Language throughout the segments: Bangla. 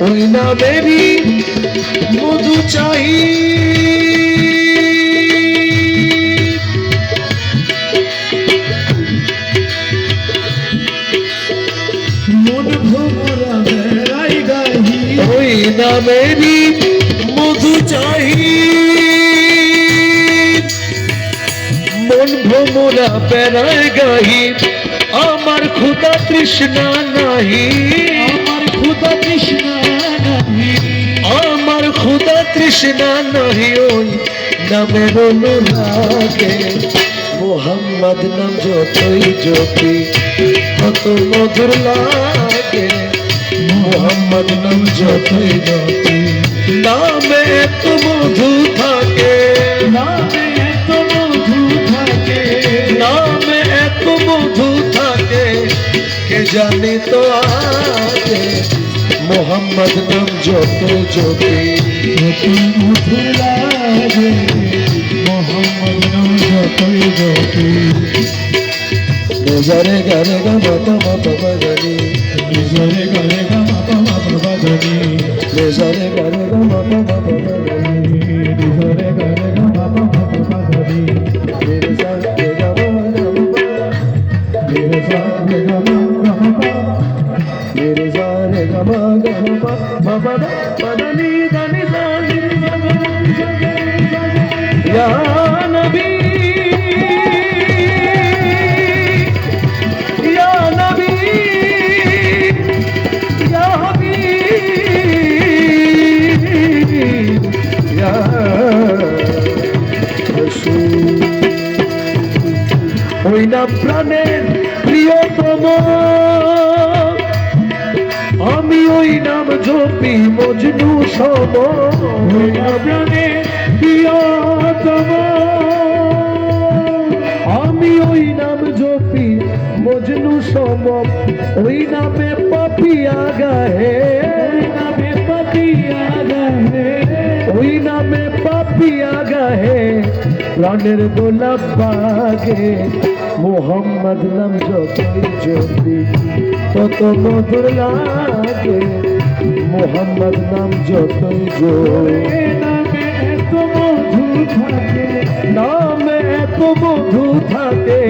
ওই নামেরই মধু চাই। ওই নামেরই মধু চাই। মন ভ্রমরা বেড়ায় গাহি। আমার ক্ষুদা তৃষ্ণা নাহি। আমার খুদা কৃষ্ণা নাহি। আমার ক্ষুদা তৃষ্ণা নাহি ওই নামের অনুরাগে। মোহাম্মদ নাম যতই জপি কত মধুর লাগে। মোহাম্মদ নাম যতই জপি নামে এত মধু কে জানি তো আগে মোহাম্মদ নাম যত জপি কত মধুর লাগে মোহাম্মদ নাম যতই জপি নজরে গারে গা মাতা মাতা বাগানি নিজরে গলে গামা পামা বাবা ধনি নজরে গারে ওই না প্রাণের প্রিয়তম। আমি ওই নাম জপি মজনু সম। ওই না প্রাণে ওই নামে পাপিয়া গাহে ওই নামে পাপিয়া গাহে ওই নামে পাপিয়া গাহে প্রাণের গোলাপ বাগে মোহাম্মদ নাম যতই জপি তত মধুর লাগে মোহাম্মদ নাম যতই জপি এ নামে এত মধু থাকে নামে এত বন্ধু থাকে,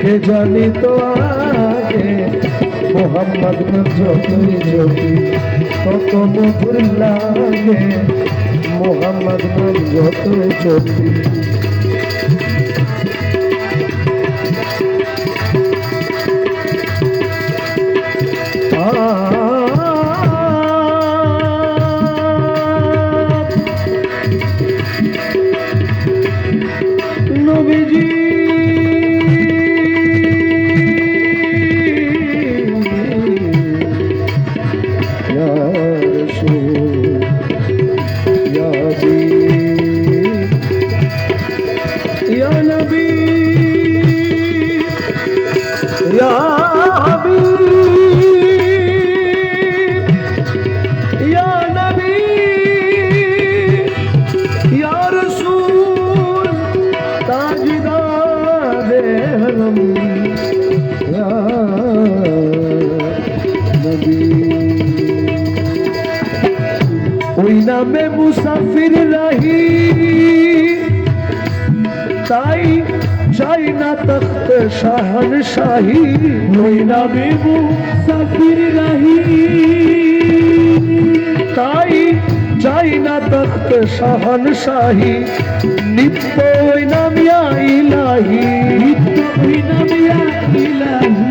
কে জানি তো আগে? মোহাম্মদ যতই জপি তত মধুর লাগে? মোহাম্মদ যতই জপি না তখ্ত শাহন শাহী ওই নামে মুসাফির রাহি। তাই চাই না তখ্ত শাহন শাহী নিত্য ওই নামিয়া ইলাহি নিত্য ওই নামিয়া ইলাহি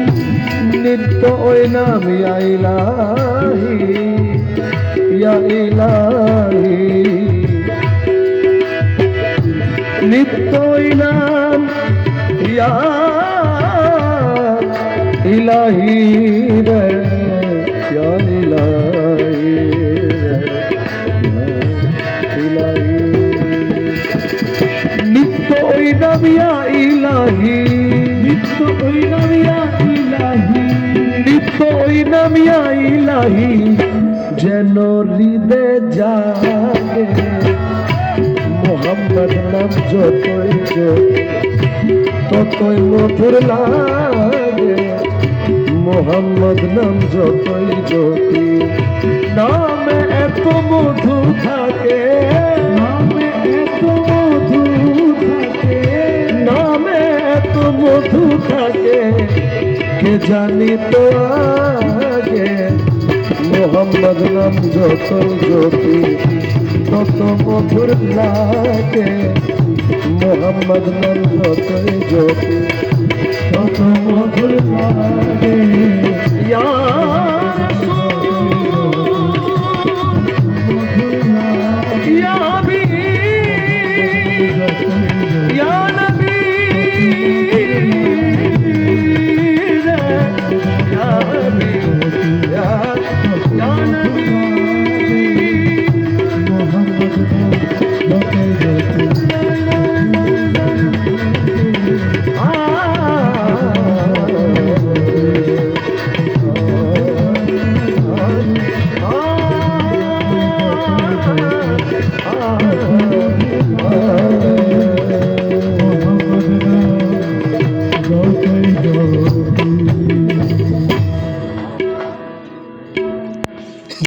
নিত্য ওই নামিয়া ইলাহি ইয়া ইলাহি। নিত্য ওই নামিয়া ইলাহি। নিত্য ওই নামিয়া ইলাহি। নিত্য ওই নামিয়া ইলাহি। যেন হৃদে জাগে মোহাম্মদ নাম যতই ততই মধুর লাগে। মোহাম্মদ নাম যতই জ্যোতি। নামে এত মধু থাকে। নামে এত মধু থাকে। নামে এত মধু থাকে। কে জানি তো আগে মোহাম্মদ নাম যতই জ্যোতি, তত মধুর লাগে। মোহাম্মদ নাম যতই জ্যোতি কত মধুর লাগে। ইয়া